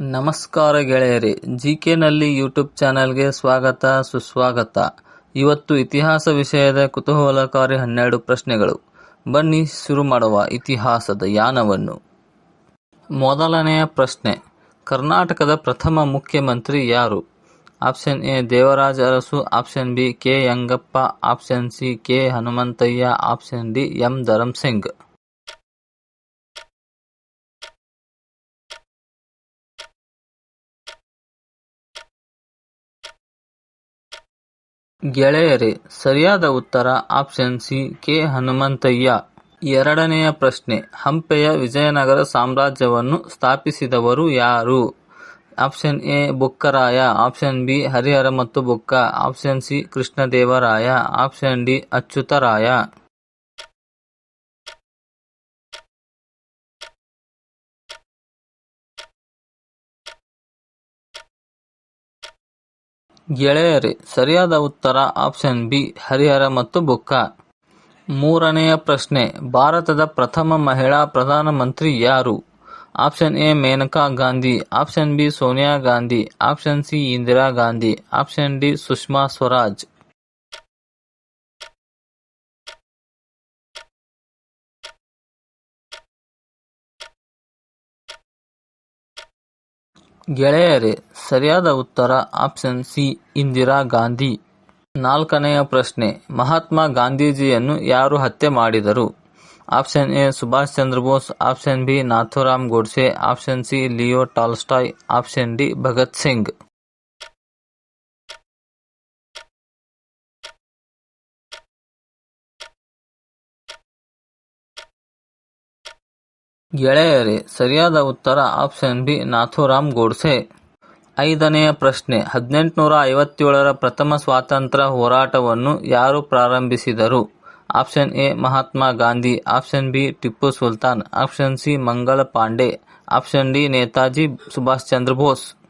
ನಮಸ್ಕಾರ ಗೆಳೆಯರಿ ಗೆಳೆಯರೇ ನಲ್ಲಿ ಯೂಟ್ಯೂಬ್ ಚಾನೆಲ್ಗೆ ಸ್ವಾಗತ, ಸುಸ್ವಾಗತ. ಇವತ್ತು ಇತಿಹಾಸ ವಿಷಯದ ಕುತೂಹಲಕಾರಿ ಹನ್ನೆರಡು ಪ್ರಶ್ನೆಗಳು. ಬನ್ನಿ, ಶುರು ಮಾಡುವ ಇತಿಹಾಸದ ಯಾನವನ್ನು. ಮೊದಲನೆಯ ಪ್ರಶ್ನೆ, ಕರ್ನಾಟಕದ ಪ್ರಥಮ ಮುಖ್ಯಮಂತ್ರಿ ಯಾರು? Option A, Devaraja Arasu, option B, K, Yangappa, option C, K, Hanumanthaiah, option D, M Dharam ಗೆಳೆಯರೇ, ಸರಿಯಾದ ಉತ್ತರ ಆಪ್ಷನ್ ಸಿ ಕೆ ಹನುಮಂತಯ್ಯ. ಎರಡನೆಯ ಪ್ರಶ್ನೆ, ಹಂಪೆಯ ವಿಜಯನಗರ ಸಾಮ್ರಾಜ್ಯವನ್ನು ಸ್ಥಾಪಿಸಿದವರು ಯಾರು? Option A, Bukkaraya. Option B, Harihara ಮತ್ತು Bukka. Option C, Krishnadevaraya. Option D, Achyutaraya. ಗೆಳೆಯರೇ, ಸರಿಯಾದ ಉತ್ತರ ಆಪ್ಷನ್ ಬಿ, ಹರಿಹರ ಮತ್ತು ಬುಕ್ಕ. ಮೂರನೆಯ ಪ್ರಶ್ನೆ, ಭಾರತದ ಪ್ರಥಮ ಮಹಿಳಾ ಪ್ರಧಾನಮಂತ್ರಿ ಯಾರು? Option A, Maneka Gandhi, option B, Sonia Gandhi, option C, Indira Gandhi, option D, Sushma Swaraj. ಗೆಳೆಯರೇ, ಸರಿಯಾದ ಉತ್ತರ ಆಪ್ಷನ್ ಸಿ, ಇಂದಿರಾ ಗಾಂಧಿ. ನಾಲ್ಕನೆಯ ಪ್ರಶ್ನೆ, ಮಹಾತ್ಮ ಗಾಂಧೀಜಿಯನ್ನು ಯಾರು ಹತ್ಯೆ ಮಾಡಿದರು? Option A, Subhash Chandra Bose. Option B, Nathuram Godse. Option C, Leo Tolstoy. Option D, Bhagat Singh. ಗೆಳೆಯರೇ, ಸರಿಯಾದ ಉತ್ತರ ಆಪ್ಷನ್ ಬಿ, ನಾಥುರಾಮ್ ಗೋಡ್ಸೆ. ಐದನೆಯ ಪ್ರಶ್ನೆ, ಹದಿನೆಂಟುನೂರ ಐವತ್ತೇಳರ ಪ್ರಥಮ ಸ್ವಾತಂತ್ರ್ಯ ಹೋರಾಟವನ್ನು ಯಾರು ಪ್ರಾರಂಭಿಸಿದರು? Option A, Mahatma Gandhi. Option B, Tipu Sultan. Option C Mangal Pandey option D, Netaji Subhash Chandra Bose.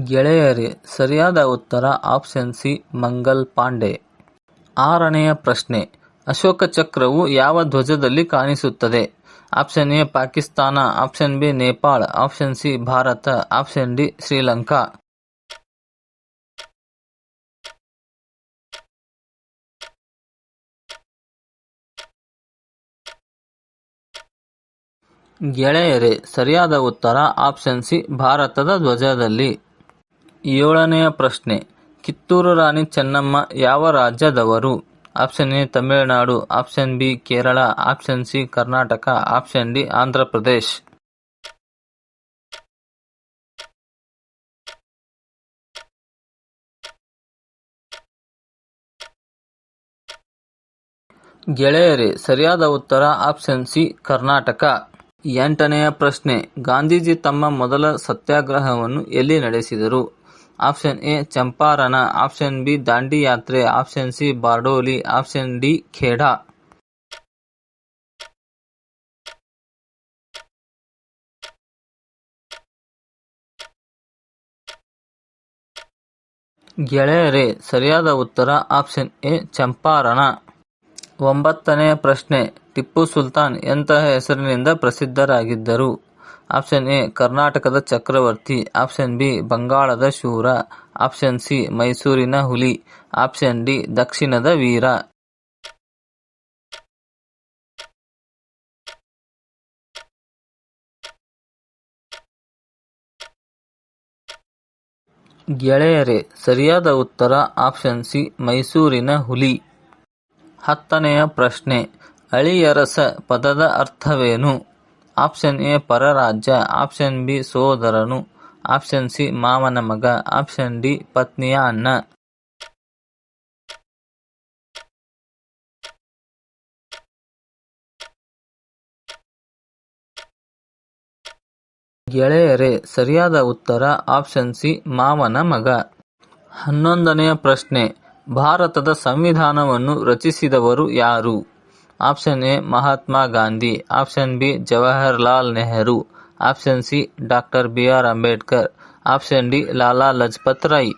ಗೆಳೆಯರೇ, ಸರಿಯಾದ ಉತ್ತರ ಆಪ್ಷನ್ ಸಿ, ಮಂಗಲ್ ಪಾಂಡೆ. ಆರನೆಯ ಪ್ರಶ್ನೆ, ಅಶೋಕ ಚಕ್ರವು ಯಾವ ಧ್ವಜದಲ್ಲಿ ಕಾಣಿಸುತ್ತದೆ? Option A, Pakistan. Option B, Nepal. Option C, Bharat. Option D, Sri Lanka. ಗೆಳೆಯರೇ, ಸರಿಯಾದ ಉತ್ತರ ಆಪ್ಷನ್ ಸಿ, ಭಾರತದ ಧ್ವಜದಲ್ಲಿ. ಏಳನೆಯ ಪ್ರಶ್ನೆ. ಕಿತ್ತೂರು ರಾಣಿ ಚೆನ್ನಮ್ಮ ಯಾವ ರಾಜ್ಯದವರು? Option A, Tamil Nadu. Option B, Kerala. Option C, Karnataka. Option D Andhra Pradesh ಗೆಳೆಯರೇ, ಸರಿಯಾದ ಉತ್ತರ ಆಪ್ಷನ್ ಸಿ, ಕರ್ನಾಟಕ. ಎಂಟನೆಯ ಪ್ರಶ್ನೆ. ಗಾಂಧೀಜಿ ತಮ್ಮ ಮೊದಲ ಸತ್ಯಾಗ್ರಹವನ್ನು ಎಲ್ಲಿ ನಡೆಸಿದರು? Option A Champaran option B Dandi ಯಾತ್ರೆ option C Bardoli, option D Kheda. ಗೆಳೆಯರೇ, ಸರಿಯಾದ ಉತ್ತರ ಆಪ್ಷನ್ ಎ ಚಂಪಾರಣ ಒಂಬತ್ತನೆಯ ಪ್ರಶ್ನೆ, ಟಿಪ್ಪು ಸುಲ್ತಾನ್ ಎಂತಹ ಹೆಸರಿನಿಂದ ಪ್ರಸಿದ್ಧರಾಗಿದ್ದರು? ಆಪ್ಷನ್ ಎ, ಕರ್ನಾಟಕದ ಚಕ್ರವರ್ತಿ. ಆಪ್ಷನ್ ಬಿ, ಬಂಗಾಳದ ಶೂರ. ಆಪ್ಷನ್ ಸಿ, ಮೈಸೂರಿನ ಹುಲಿ. ಆಪ್ಷನ್ ಡಿ, ದಕ್ಷಿಣದ ವೀರ. ಗೆಳೆಯರೇ, ಸರಿಯಾದ ಉತ್ತರ. ಆಪ್ಷನ್ ಸಿ, ಮೈಸೂರಿನ ಹುಲಿ. ಹತ್ತನೆಯ ಪ್ರಶ್ನೆ, ಅಳಿಯರಸ ಪದದ ಅರ್ಥವೇನು? ಆಪ್ಷನ್ ಎ ಪರರಾಜ್ಯ, ಆಪ್ಷನ್ ಬಿ ಸೋದರನು, ಆಪ್ಷನ್ ಸಿ ಮಾವನ ಮಗ, ಆಪ್ಷನ್ ಡಿ ಪತ್ನಿಯ ಅಣ್ಣ. ಗೆಳೆಯರೇ, ಸರಿಯಾದ ಉತ್ತರ ಆಪ್ಷನ್ ಸಿ ಮಾವನ ಮಗ. ಹನ್ನೊಂದನೆಯ ಪ್ರಶ್ನೆ, ಭಾರತದ ಸಂವಿಧಾನವನ್ನು ರಚಿಸಿದವರು ಯಾರು? Option A, Mahatma Gandhi. Option B, Jawaharlal Nehru. Option C, doctor B R Ambedkar. Option D, Lala Lajpat Rai.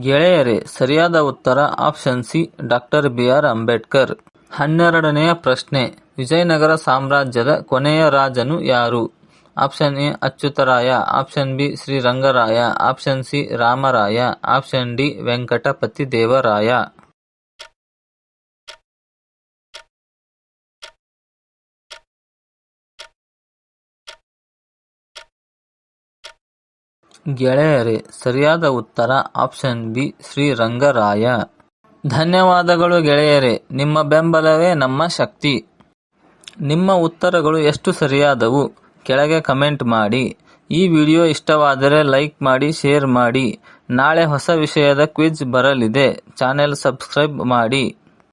ಗೆಳೆಯರೇ, ಸರಿಯಾದ ಉತ್ತರ option C, doctor B R Ambedkar. ಹನ್ನೆರಡನೆಯ ಪ್ರಶ್ನೆ, ವಿಜಯನಗರ ಸಾಮ್ರಾಜ್ಯದ ಕೊನೆಯ ರಾಜನು ಯಾರು? Option A Achyutaraya, option B Srirangaraya, option C Ramaraya, option D Venkatapati Devaraya ಗೆಳೆಯರೇ, ಸರಿಯಾದ ಉತ್ತರ ಆಪ್ಷನ್ ಬಿ ಶ್ರೀರಂಗರಾಯ. ಧನ್ಯವಾದಗಳು ಗೆಳೆಯರೇ, ನಿಮ್ಮ ಬೆಂಬಲವೇ ನಮ್ಮ ಶಕ್ತಿ. ನಿಮ್ಮ ಉತ್ತರಗಳು ಎಷ್ಟು ಸರಿಯಾದವು? ಕೆಳಗೆ ಕಮೆಂಟ್ ಮಾಡಿ. ಈ ವಿಡಿಯೋ ಇಷ್ಟವಾದರೆ ಲೈಕ್ ಮಾಡಿ, ಶೇರ್ ಮಾಡಿ. ನಾಳೆ ಹೊಸ ವಿಷಯದ ಕ್ವಿಜ್ ಬರಲಿದೆ. ಚಾನೆಲ್ ಸಬ್ಸ್ಕ್ರೈಬ್ ಮಾಡಿ.